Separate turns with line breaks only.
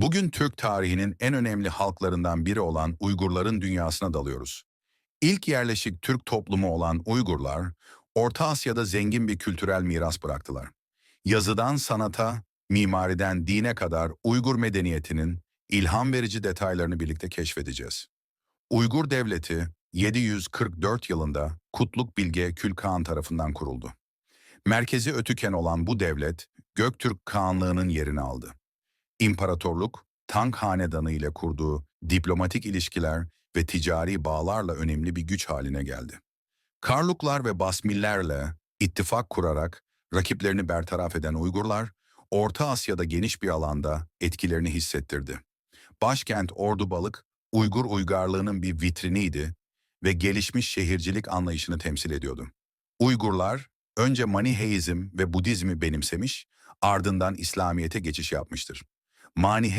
Bugün Türk tarihinin en önemli halklarından biri olan Uygurların dünyasına dalıyoruz. İlk yerleşik Türk toplumu olan Uygurlar, Orta Asya'da zengin bir kültürel miras bıraktılar. Yazıdan sanata, mimariden dine kadar Uygur medeniyetinin ilham verici detaylarını birlikte keşfedeceğiz. Uygur Devleti 744 yılında Kutluk Bilge Külkağan tarafından kuruldu. Merkezi Ötüken olan bu devlet Göktürk Kağanlığı'nın yerini aldı. İmparatorluk, Tang Hanedanı ile kurduğu diplomatik ilişkiler ve ticari bağlarla önemli bir güç haline geldi. Karluklar ve Basmillerle ittifak kurarak rakiplerini bertaraf eden Uygurlar, Orta Asya'da geniş bir alanda etkilerini hissettirdi. Başkent Ordubalık, Uygur uygarlığının bir vitriniydi ve gelişmiş şehircilik anlayışını temsil ediyordu. Uygurlar önce Maniheizm ve Budizmi benimsemiş, ardından İslamiyet'e geçiş yapmıştır. Maniheizm